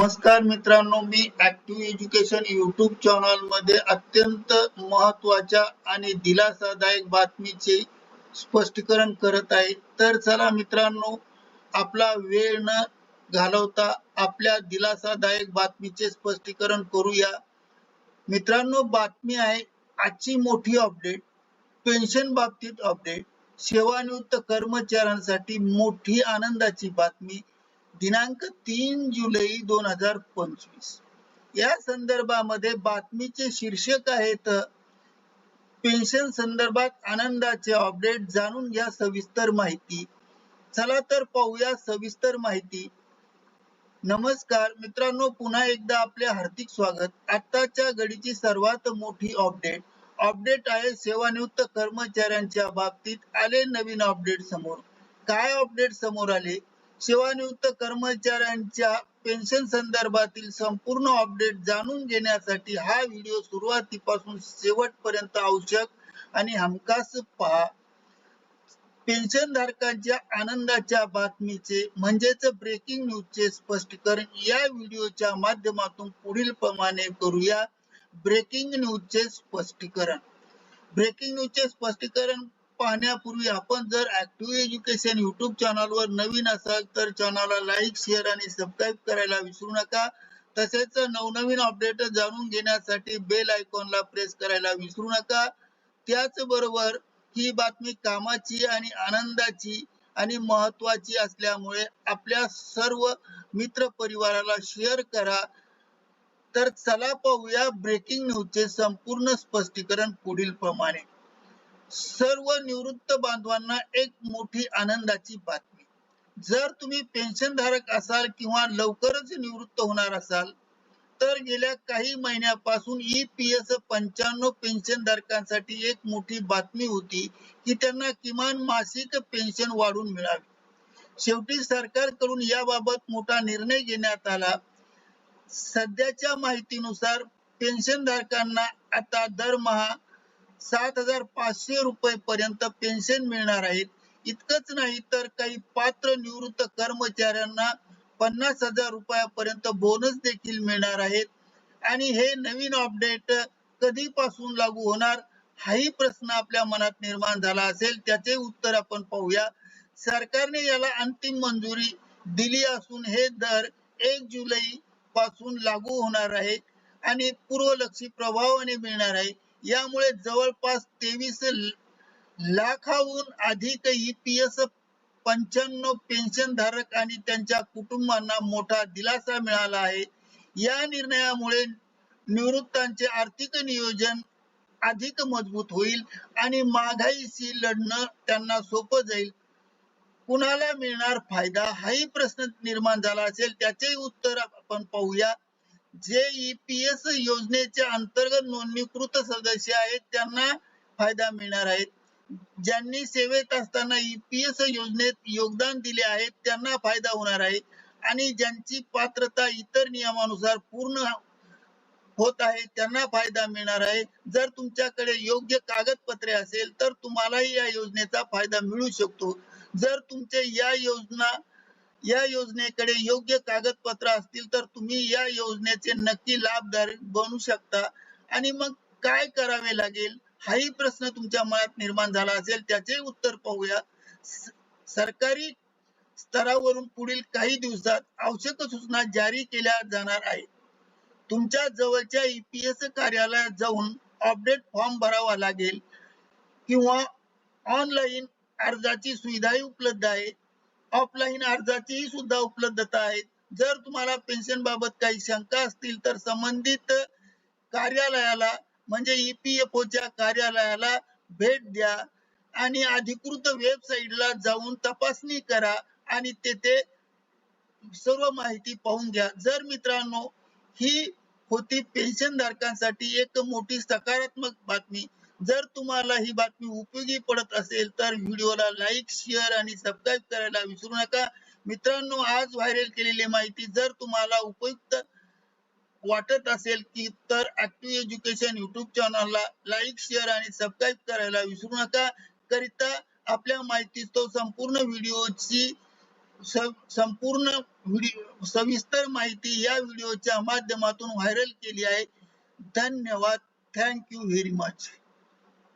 नमस्कार मित्रांनो मी ऍक्टिव्ह एज्युकेशन युट्यूब चॅनलमध्ये अत्यंत महत्त्वाच्या आणि दिलासादायक बातमीचे स्पष्टीकरण करत आहे. तर चला मित्रांनो आपला वेळ न घालवता आपल्या दिलासादायक बातमीचे स्पष्टीकरण करूया. मित्रांनो बातमी आहे आजची मोठी अपडेट पेन्शन बाबतीत अपडेट सेवानिवृत्त कर्मचाऱ्यांसाठी मोठी आनंदाची बातमी दिनांक तीन जुलै दोन हजार पंचवीस. या संदर्भामध्ये बातमीचे शीर्षक आहेत पेन्शन संदर्भात आनंदाचे अपडेट जाणून घ्या सविस्तर माहिती. चला तर पाहूया सविस्तर माहिती. नमस्कार मित्रांनो पुन्हा एकदा आपले हार्दिक स्वागत. आताच्या घडीची सर्वात मोठी अपडेट. अपडेट आहे सेवानिवृत्त कर्मचाऱ्यांच्या बाबतीत आले नवीन अपडेट समोर. काय अपडेट समोर आले? सेवानिवृत्त कर्मचाऱ्यांच्या पेन्शन संदर्भातील संपूर्ण अपडेट जाणून घेण्यासाठी हा व्हिडिओ सुरुवातीपासून शेवटपर्यंत आवश्यक आणि हमखास पहा. पेन्शन धारकांच्या आनंदाच्या बातमीचे म्हणजेच ब्रेकिंग न्यूजचे स्पष्टीकरण या व्हिडिओच्या माध्यमातून पुढील प्रमाणे करूया. ब्रेकिंग न्यूजचे स्पष्टीकरण. ब्रेकिंग न्यूजचे स्पष्टीकरण पाहण्यापूर्वी आपण जर ऍक्टिव्ह एज्युकेशन युट्यूब चॅनलवर नवीन असाल तर चॅनलला लाईक शेअर आणि सबस्क्राईब करायला विसरू नका. तसेच नवनवीन अपडेट जाणून घेण्यासाठी बेल आयकॉनला प्रेस करायला विसरू नका. त्याचबरोबर ही बातमी कामाची आणि आनंदाची आणि महत्वाची असल्यामुळे आपल्या सर्व मित्र परिवाराला शेअर करा. तर चला पाहूया ब्रेकिंग न्यूजचे संपूर्ण स्पष्टीकरण पुढील प्रमाणे सर्व निवृत्त बांधवांना एक मोठी आनंदाची बातमी. जर तुम्ही पेन्शन धारक असाल किंवा लवकरच निवृत्त होणार असाल तर गेल्या काही महिन्यापासून ई पी एस पंच्याण्णव पेन्शन धारकांसाठी एक मोठी बातमी होती की त्यांना किमान मासिक पेन्शन वाढून मिळावी. शेवटी सरकारकडून याबाबत मोठा निर्णय घेण्यात आला. सध्याच्या माहितीनुसार पेन्शन धारकांना आता दरमहा सात हजार पाचशे रुपये पर्यंत पेन्शन मिळणार आहेत इतकंच नाही तर काही पात्र निवृत्त कर्मचाऱ्यांना पन्नास हजार रुपयापर्यंत बोनस देखील मिळणार आहेत. आणि हे नवीन अपडेट कधीपासून लागू होणार हाही प्रश्न आपल्या मनात निर्माण झाला असेल. त्याचे उत्तर आपण पाहूया. सरकारने याला अंतिम मंजुरी दिली असून हे दर एक जुलै पासून लागू होणार आहे आणि पूर्वलक्षी प्रभावाने मिळणार आहे. यामुळे जवळपास तेवीस लाखाहून अधिक ईपीएस पंच्याण्णव पेन्शन धारक आणि त्यांच्या कुटुंबांना मोठा दिलासा मिळाला आहे. या निर्णयामुळे निवृत्तांचे आर्थिक नियोजन अधिक मजबूत होईल आणि महागाईशी लढणं त्यांना सोपं जाईल. कुणाला मिळणार फायदा हाही प्रश्न निर्माण झाला असेल त्याचे उत्तर आपण पाहूया. जे ईपीएस योजनेच्या अंतर्गत नोंदणीकृत सदस्य आहेत त्यांना फायदा मिळणार आहे. ज्यांनी सेवेत असताना ईपीएस योजनेत योगदान दिले आहे त्यांना फायदा होणार आहे. आणि ज्यांची पात्रता इतर नियमानुसार पूर्ण होत आहे त्यांना फायदा मिळणार आहे. जर तुमच्याकडे योग्य कागदपत्रे असेल तर तुम्हालाही या योजनेचा फायदा मिळू शकतो. जर तुमचे या योजना या योजनेकडे योग्य कागदपत्र असतील तर तुम्ही या योजनेचे नक्की लाभधारक बनू शकता. आणि मग काय करावे लागेल? हाही प्रश्न तुमच्या मनात निर्माण झाला असेल. त्याचे उत्तर पाहूया. सरकारी स्तरावरून पुढील काही दिवसात आवश्यक सूचना जारी केल्या जाणार आहे तुमच्या जवळच्या ईपीएस कार्यालयात जाऊन अपडेट फॉर्म भरावा लागेल. किंवा ऑनलाईन अर्जाची सुविधाही उपलब्ध आहे. ऑफलाईन अर्जाची सुद्धा उपलब्धता आहे. जर तुम्हाला पेन्शन बाबत काही शंका असतील तर संबंधित कार्यालयाला म्हणजे ईपीएफओच्या कार्यालयाला भेट द्या आणि अधिकृत वेबसाईटला जाऊन तपासणी करा आणि तेथे सर्व माहिती पाहून घ्या. जर मित्रांनो ही होती पेन्शन धारकांसाठी एक मोठी सकारात्मक बातमी. जर तुम्हाला ही बातमी उपयोगी पडत असेल तर व्हिडिओला लाईक शेअर आणि सबस्क्राईब करायला विसरू नका. मित्रांनो आज व्हायरल केलेली माहिती जर तुम्हाला उपयुक्त वाटत असेल की तर ऍक्टिव्ह एज्युकेशन युट्यूब चॅनलला लाईक शेअर आणि सबस्क्राईब करायला विसरू नका. करिता आपल्या माहिती तो संपूर्ण व्हिडिओची संपूर्ण व्हिडिओ सविस्तर माहिती या व्हिडिओच्या माध्यमातून व्हायरल केली आहे. धन्यवाद. Thank you very much